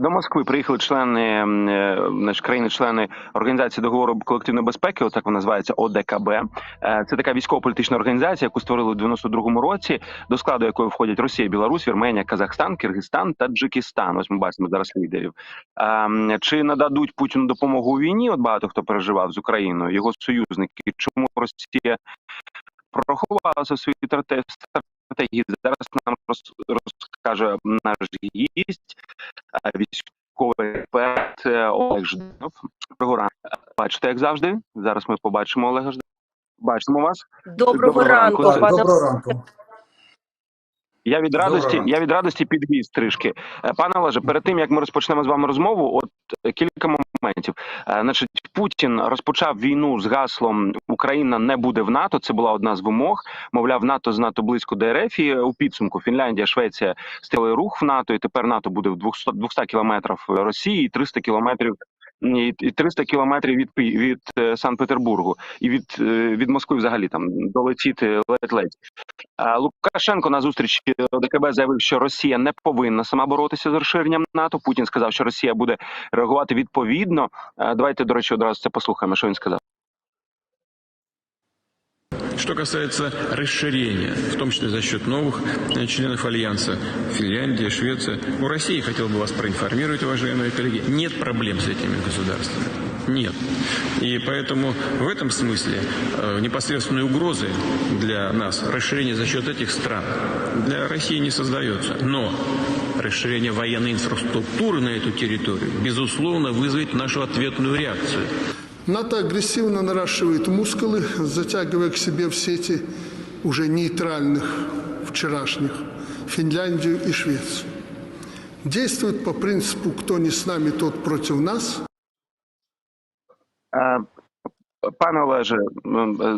До Москви приїхали члени е, значить, країни-члени Організації договору колективної безпеки, отак вона називається ОДКБ. Е, Це така військово-політична організація, яку створили в 92-му році, до складу якої входять Росія, Білорусь, Вірменія, Казахстан, Киргизстан, Таджикистан. Ось ми бачимо зараз лідерів. Е, Чи нададуть Путіну допомогу у війні? От багато хто переживав з Україною, його союзники. Чому Росія проховалася в своїй стратегії? Зараз нам розкаже наш гість військовий експерт е, Олег Жданов. Доброго ранку. Бачите, як завжди. Зараз ми побачимо Олега Жданова. Бачимо вас. Доброго, Доброго ранку. ранку, пане Доброго ранку. Я від радості, ранку. я від радості підвіз трішки. Е, Пане Олеже, перед тим як ми розпочнемо з вами розмову, от е, кілька моментів. Е, Значить, Путін розпочав війну з гаслом Україна не буде в НАТО. Це була одна з вимог. Мовляв, НАТО знато близько до РФ. І у підсумку Фінляндія, Швеція стали рух в НАТО, і тепер НАТО буде в 200, 200 кілометрів Росії і 300 кілометрів. І і 300 кілометрів від від е, Санкт-Петербургу і від, е, від Москви взагалі там долетіти ледь-ледь. Лукашенко на зустрічі ОДКБ заявив, що Росія не повинна сама боротися з розширенням НАТО. Путін сказав, що Росія буде реагувати відповідно. Давайте, до речі, одразу це послухаємо, що він сказав. Что касается расширения, в том числе за счет новых э, членов Альянса, Финляндия, Швеция, у России, хотел бы вас проинформировать, уважаемые коллеги, нет проблем с этими государствами. Нет. И поэтому в этом смысле э, непосредственной угрозы для нас расширение за счет этих стран для России не создается. Но расширение военной инфраструктуры на эту территорию, безусловно, вызовет нашу ответную реакцию. НАТО агрессивно наращивает мускулы, затягивая к себе в сети уже нейтральных вчерашних Финляндию и Швецию. Действует по принципу «кто не с нами, тот против нас». Пане Олеже,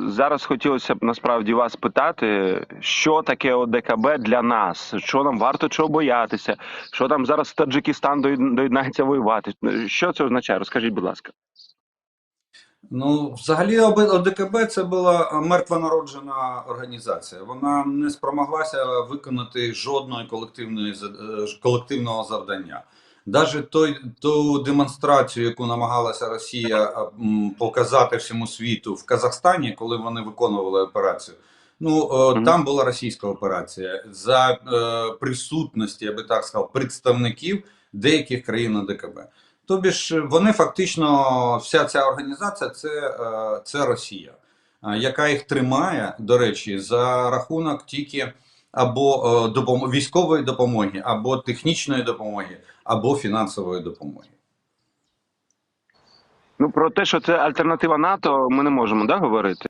зараз хотілося б насправді вас питати, що таке ОДКБ для нас? Що нам варто чого боятися? Що там зараз Таджикистан доєднається воювати? Що це означає? Розкажіть, будь ласка. Ну, взагалі, ОДКБ це була мертвонароджена організація. Вона не спромоглася виконати жодної колективної е, колективного завдання. Навіть той ту демонстрацію, яку намагалася Росія е, показати всьому світу в Казахстані, коли вони виконували операцію. Ну е, там була російська операція за присутності, я би так сказав, представників деяких країн ОДКБ. Тобі ж вони фактично, вся ця організація це, е, це Росія, е, яка їх тримає, до речі, за рахунок тільки або е, допом- військової допомоги, або технічної допомоги, або фінансової допомоги. Ну про те, що це альтернатива НАТО, ми не можемо да, говорити.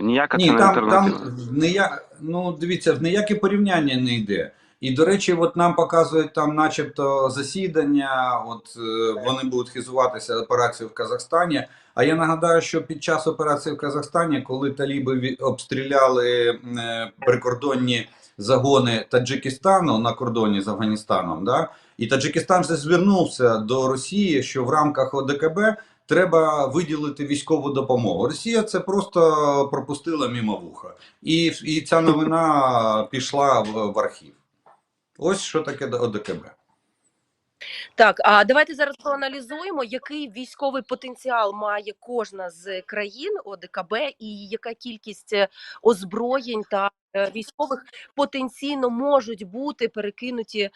Ніяка Ні, це не там, альтернатива. там ніяк, ну дивіться, в ніяке порівняння не йде. І до речі, от нам показують там, начебто, засідання. От е, вони будуть хизуватися операцією в Казахстані. А я нагадаю, що під час операції в Казахстані, коли таліби обстріляли е, прикордонні загони Таджикистану на кордоні з Афганістаном, да, і Таджикистан вже звернувся до Росії, що в рамках ОДКБ треба виділити військову допомогу. Росія це просто пропустила мимо вуха, і, і ця новина пішла в, в архів. Ось що таке ОДКБ. Так, а давайте зараз проаналізуємо, який військовий потенціал має кожна з країн ОДКБ і яка кількість е, озброєнь та е, військових потенційно можуть бути перекинуті е,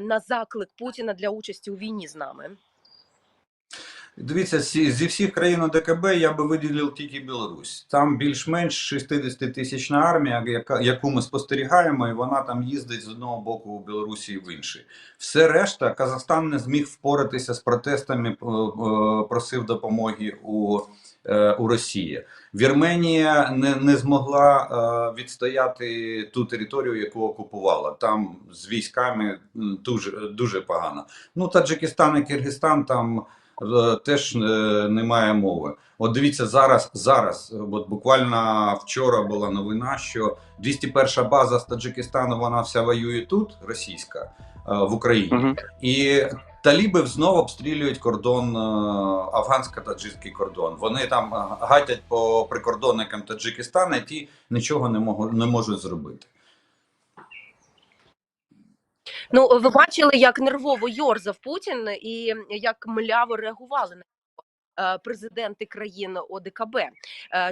на заклик Путіна для участі у війні з нами. Дивіться, зі всіх країн ОДКБ я би виділив тільки Білорусь. Там більш-менш 60 тисячна армія, яка, яку ми спостерігаємо, і вона там їздить з одного боку у Білорусі і в інший. Все решта, Казахстан не зміг впоратися з протестами, е, е, просив допомоги у, е, у Росії. Вірменія не, не змогла відстояти ту територію, яку окупувала. Там з військами дуже, дуже погано. Ну, Таджикистан і Киргизстан там теж е, немає мови. От дивіться, зараз, зараз, от буквально вчора була новина, що 201 база з Таджикистану, вона вся воює тут, російська, е, в Україні. Угу. І таліби знову обстрілюють кордон, е, афгансько-таджикський кордон. Вони там е, гатять по прикордонникам Таджикистана, і ті нічого не можуть зробити. Ну, ви бачили, як нервово йорзав Путін і як мляво реагували на е, президенти країн ОДКБ. Е,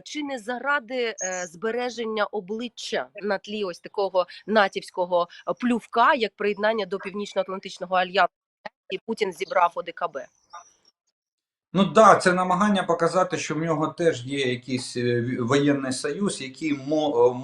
Чи не заради е, збереження обличчя на тлі ось такого натівського плювка, як приєднання до Північно-Атлантичного альянсу, і Путін зібрав ОДКБ? Ну так, да, це намагання показати, що в нього теж є якийсь е, воєнний союз, який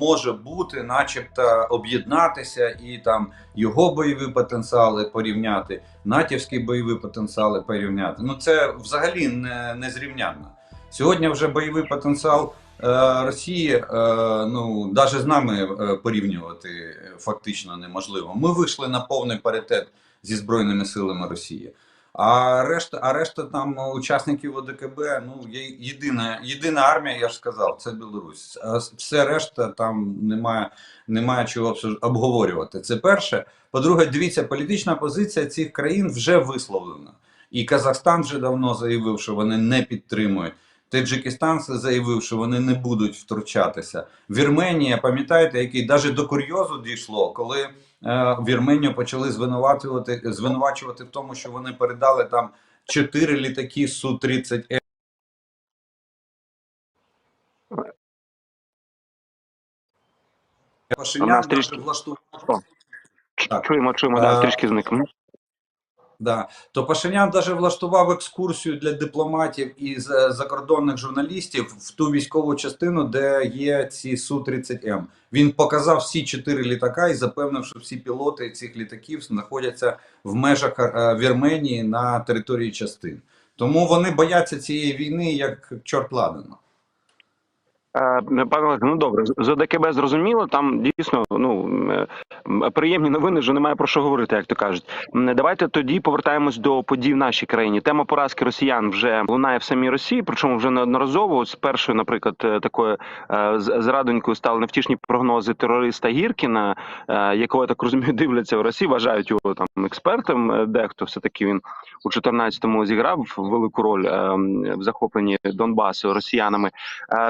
може бути, начебто, об'єднатися і там його бойові потенціали порівняти, натівські бойові потенціали порівняти. Ну це взагалі не, не зрівнянно. Сьогодні вже бойовий потенціал е, Росії, е, ну навіть з нами е, порівнювати е, фактично неможливо. Ми вийшли на повний паритет зі збройними силами Росії. А решта, а решта там учасників ОДКБ, ну є єдина, єдина армія, я ж сказав, це Білорусь. А все решта там немає, немає чого обговорювати. Це перше. По-друге, дивіться, політична позиція цих країн вже висловлена. І Казахстан вже давно заявив, що вони не підтримують. Таджикистан заявив, що вони не будуть втручатися. Вірменія, пам'ятаєте, який навіть до курйозу дійшло, коли е, Вірменію почали звинувачувати, звинувачувати в тому, що вони передали там чотири літаки Су-30 м Пашинян влаштував. Чуємо, чуємо, да, Е, трішки зник. Да. То Пашинян даже влаштував екскурсію для дипломатів і з- закордонних журналістів в ту військову частину, де є ці Су-30М. Він показав всі чотири літака і запевнив, що всі пілоти цих літаків знаходяться в межах е, Вірменії на території частин. Тому вони бояться цієї війни як чорт ладано. Е, Пане Олег, ну добре, з- з ОДКБ зрозуміло. Там дійсно ну е, приємні новини, що немає про що говорити, як то кажуть. Давайте тоді повертаємось до подій в нашій країні. Тема поразки росіян вже лунає в самій Росії, причому вже неодноразово. З першою, наприклад, е, такою зрадонькою стали невтішні прогнози терориста Гіркіна, якого я так розумію, дивляться в Росії, вважають його там експертом. Дехто все таки він у 14-му зіграв велику роль в захопленні Донбасу росіянами.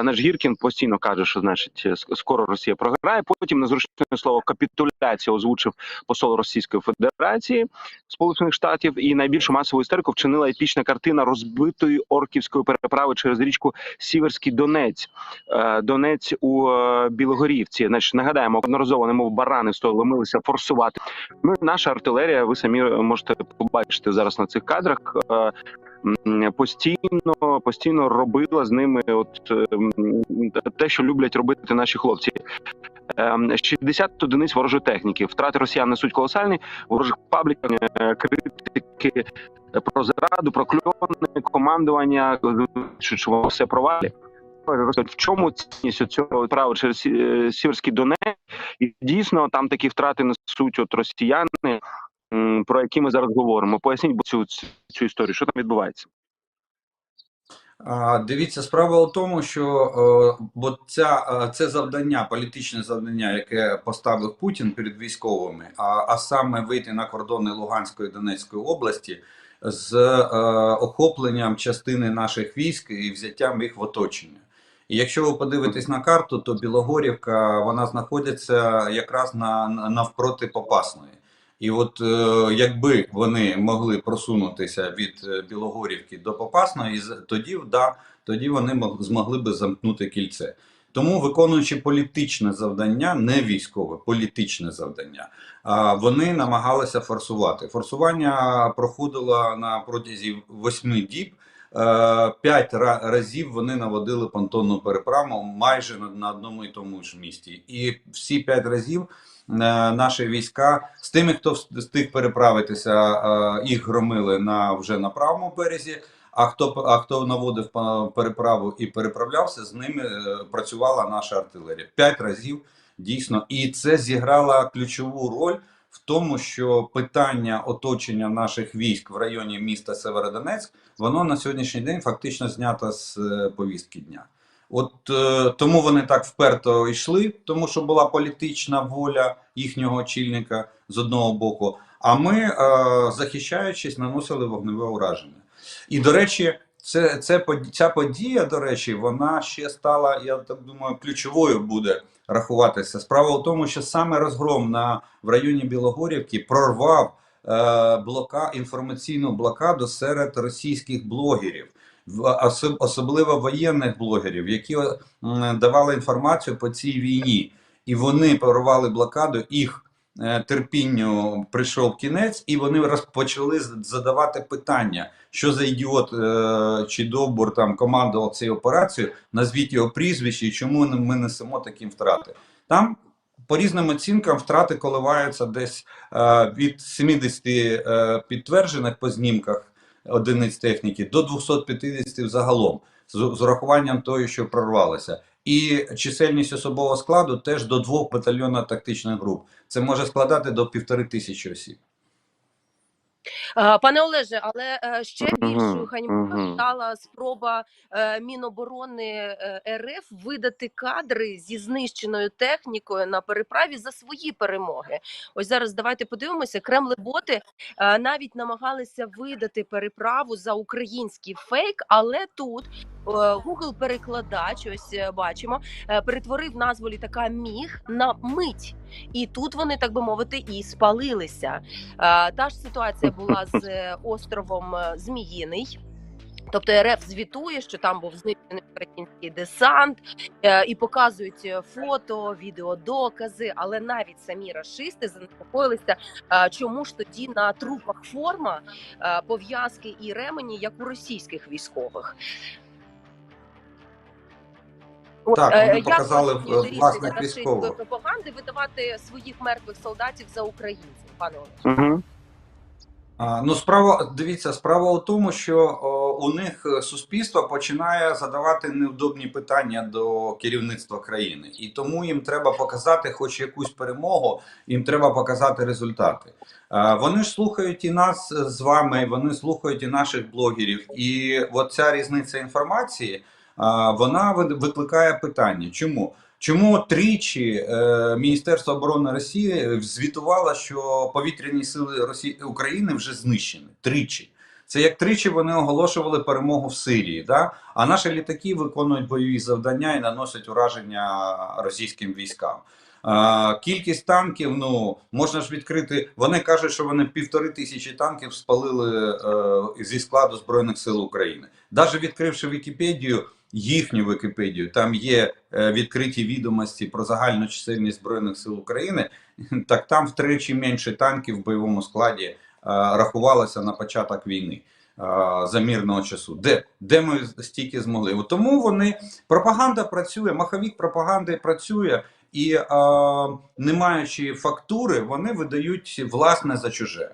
Наш Гіркін постійно каже, що значить скоро Росія програє. Потім незручне слово капітуляція озвучив посол Російської Федерації Сполучених Штатів. І найбільшу масову істерику вчинила епічна картина розбитої орківської переправи через річку Сіверський Донець. Е, Донець у е, Білогорівці. Значить, нагадаємо, одноразово немов барани ломилися форсувати. Ну наша артилерія. Ви самі можете побачити зараз на цих кадрах. Постійно постійно робила з ними, от е, те, що люблять робити наші хлопці. Ем, 60 одиниць ворожої техніки. Втрати росіян несуть колосальні. Ворожих пабліках е, критики про зраду, про кльони, командування, що, воно все провалі. В чому цінність цього права через е, Сіверський Донець? І дійсно там такі втрати несуть от росіяни, про які ми зараз говоримо. Поясніть цю, цю, історію, що там відбувається. Дивіться, справа у тому, що е, бо ця, е, це завдання, політичне завдання, яке поставив Путін перед військовими, а, а саме вийти на кордони Луганської і Донецької області з е, охопленням частини наших військ і взяттям їх в оточення. І якщо ви подивитесь на карту, то Білогорівка вона знаходиться якраз на навпроти Попасної. І от е, якби вони могли просунутися від е, Білогорівки до Попасної, тоді да, тоді вони мог- змогли би замкнути кільце. Тому, виконуючи політичне завдання, не військове, політичне завдання, вони намагалися форсувати. Форсування проходило на протязі восьми діб. Е, П'ять ра- разів вони наводили понтонну переправу майже на, одному і тому ж місті. І всі п'ять разів наші війська з тими, хто встиг переправитися, е, їх громили на вже на правому березі. А хто а хто наводив переправу і переправлявся, з ними е, працювала наша артилерія п'ять разів дійсно, і це зіграло ключову роль в тому, що питання оточення наших військ в районі міста Северодонецьк, воно на сьогоднішній день фактично знято з е, повістки дня. От е, тому вони так вперто йшли, тому що була політична воля їхнього очільника з одного боку. А ми, е, захищаючись, наносили вогневе ураження. І до речі, Це, це ця подія, до речі, вона ще стала, я так думаю, ключовою буде рахуватися. Справа в тому, що саме розгром на в районі Білогорівки прорвав е, блока інформаційну блокаду серед російських блогерів, особливо воєнних блогерів, які давали інформацію по цій війні, і вони прорвали блокаду. Їх е, терпінню прийшов кінець, і вони розпочали задавати питання, що за ідіот е, чи довбур там командував цією операцією, назвіть його прізвище і чому ми несемо такі втрати. Там по різним оцінкам втрати коливаються десь е, від 70 е, підтверджених по знімках одиниць техніки до 250 взагалом, з, урахуванням того, що прорвалося. І чисельність особового складу теж до двох батальйонів тактичних груп. Це може складати до півтори тисячі осіб. Е, Пане Олеже, але е, ще більшою ганьбою стала спроба е, Міноборони РФ видати кадри зі знищеною технікою на переправі за свої перемоги. Ось зараз давайте подивимося. Кремлеботи навіть намагалися видати переправу за український фейк, але тут Google перекладач, ось е, бачимо, е, перетворив назву літака міг на мить. І тут вони, так би мовити, і спалилися. Е, Та ж ситуація була з е, островом е, Зміїний. Тобто РФ звітує, що там був знищений український десант, е, і показують е, фото, відеодокази, але навіть самі рашисти занепокоїлися, е, чому ж тоді на трупах форма, е, пов'язки і ремені, як у російських військових. Так, е, вони як показали, е, власних військових. пропаганди видавати своїх мертвих солдатів за українців, пане Олеже? Угу. Ну, справа, дивіться, справа у тому, що о, у них е, суспільство починає задавати невдобні питання до керівництва країни, і тому їм треба показати хоч якусь перемогу, їм треба показати результати. А, вони ж слухають і нас з вами, вони слухають і наших блогерів. І от ця різниця інформації, вона викликає питання. Чому? Чому тричі е, Міністерство оборони Росії звітувало, що повітряні сили Росії України вже знищені? Тричі. Це як тричі вони оголошували перемогу в Сирії, да? а наші літаки виконують бойові завдання і наносять ураження російським військам. А, кількість танків, ну можна ж відкрити. Вони кажуть, що вони півтори тисячі танків спалили е, зі складу Збройних сил України. Навіть відкривши Вікіпедію, їхню Вікіпедію, там є е, відкриті відомості про загальну чисельність Збройних сил України, так там втричі менше танків в бойовому складі е, рахувалося на початок війни. е, За мирного часу, де, де ми стільки змогли. От Тому вони пропаганда працює, маховік пропаганди працює, і е, не маючи фактури, вони видають власне за чуже.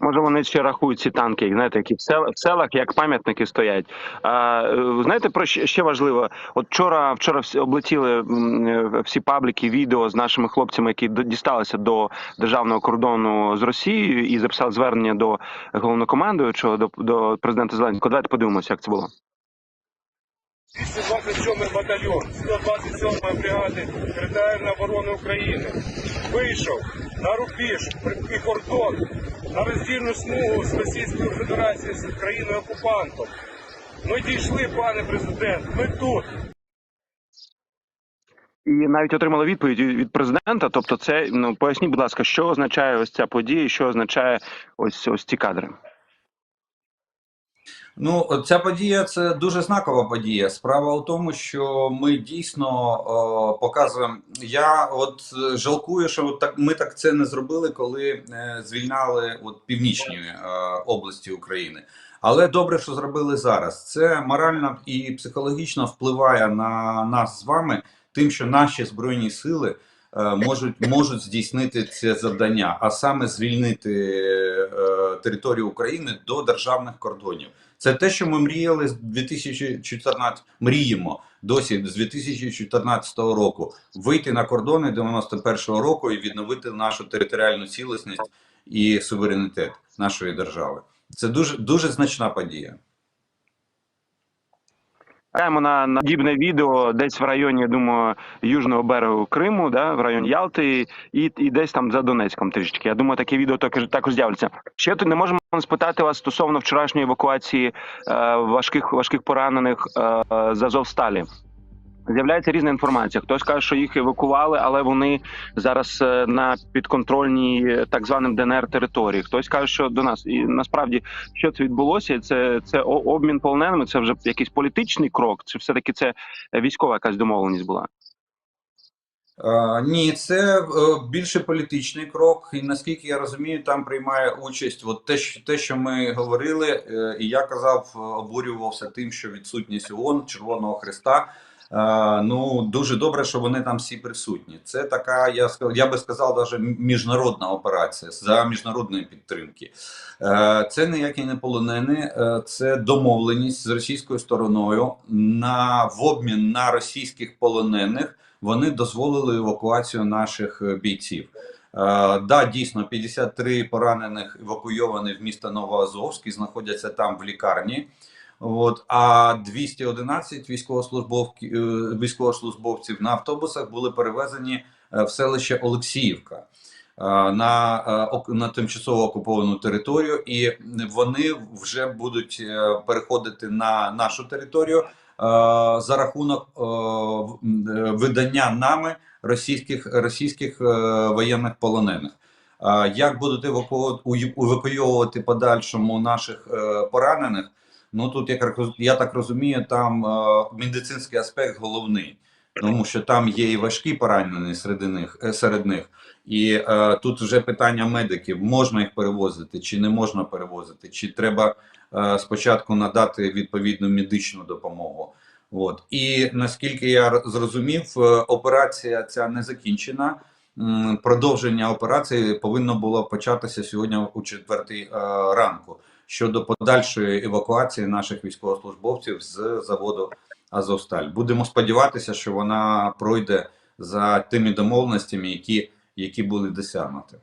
Може, вони ще рахують ці танки, знаєте, які в сел- в селах як пам'ятники стоять. А, е, знаєте, про що ще важливо? От вчора, вчора всі облетіли е, всі пабліки відео з нашими хлопцями, які дісталися до державного кордону з Росією і записали звернення до головнокомандуючого, до, до президента Зеленського. Давайте подивимося, як це було. 227 батальйон 127 бригади територіальної оборони України вийшов на рубіж і кордон на роздільну смугу з Російською Федерацією з країною окупантом. Ми дійшли, пане президент. Ми тут. І навіть отримали відповідь від президента. Тобто, це ну поясніть, будь ласка, що означає ось ця подія, що означає ось ось ці кадри. Ну, ця подія це дуже знакова подія. Справа у тому, що ми дійсно о, показуємо. Я от е, жалкую, що от так ми так це не зробили, коли е, звільняли от північні е, області України. Але добре, що зробили зараз. Це морально і психологічно впливає на нас з вами, тим, що наші збройні сили е, можуть можуть здійснити це завдання, а саме звільнити е, територію України до державних кордонів. Це те, що ми мріяли з 2014, мріємо досі з 2014 року вийти на кордони 91-го року і відновити нашу територіальну цілісність і суверенітет нашої держави. Це дуже дуже значна подія. Чекаємо на, на подібне відео десь в районі, я думаю, южного берегу Криму, да, в районі Ялти, і, і десь там за Донецьком трішечки. Я думаю, таке відео також, також з'явиться. Ще тут не можемо спитати вас стосовно вчорашньої евакуації е, важких важких поранених е, з Азовсталі. З'являється різна інформація. Хтось каже, що їх евакували, але вони зараз е, на підконтрольній е, так званим ДНР території. Хтось каже, що до нас і насправді що це відбулося? Це це обмін полоненими. Це вже якийсь політичний крок, чи все таки це е, військова якась домовленість була? Ні, це більше політичний крок, і наскільки я розумію, там приймає участь от те, що те, що ми говорили, і я казав, обурювався тим, що відсутність ООН, Червоного Христа. Е, Ну дуже добре, що вони там всі присутні. Це така, я я би сказав, навіть міжнародна операція за міжнародної підтримки. Е, Це ніякі не полонені, е, це домовленість з російською стороною на в обмін на російських полонених вони дозволили евакуацію наших бійців. Е, да, дійсно, 53 поранених евакуйовані в місто Новоазовськ знаходяться там в лікарні. От, а 211 військовослужбовців, військовослужбовців на автобусах були перевезені е, в селище Олексіївка е, на, е, на тимчасово окуповану територію, і вони вже будуть е, переходити на нашу територію е, за рахунок е, е, видання нами російських російських е, воєнних полонених. Е, Як будуть еваку... уй- евакуйовувати подальшому наших е, поранених? Ну тут як я так розумію, там е, медицинський аспект головний, тому що там є і важкі поранені серед них, е, серед них. І е, тут вже питання медиків: можна їх перевозити чи не можна перевозити, чи треба е, спочатку надати відповідну медичну допомогу. От і наскільки я зрозумів, е, операція ця не закінчена. Продовження операції повинно було початися сьогодні у четвертій ранку щодо подальшої евакуації наших військовослужбовців з заводу Азовсталь. Будемо сподіватися, що вона пройде за тими домовленостями, які, які були досягнуті.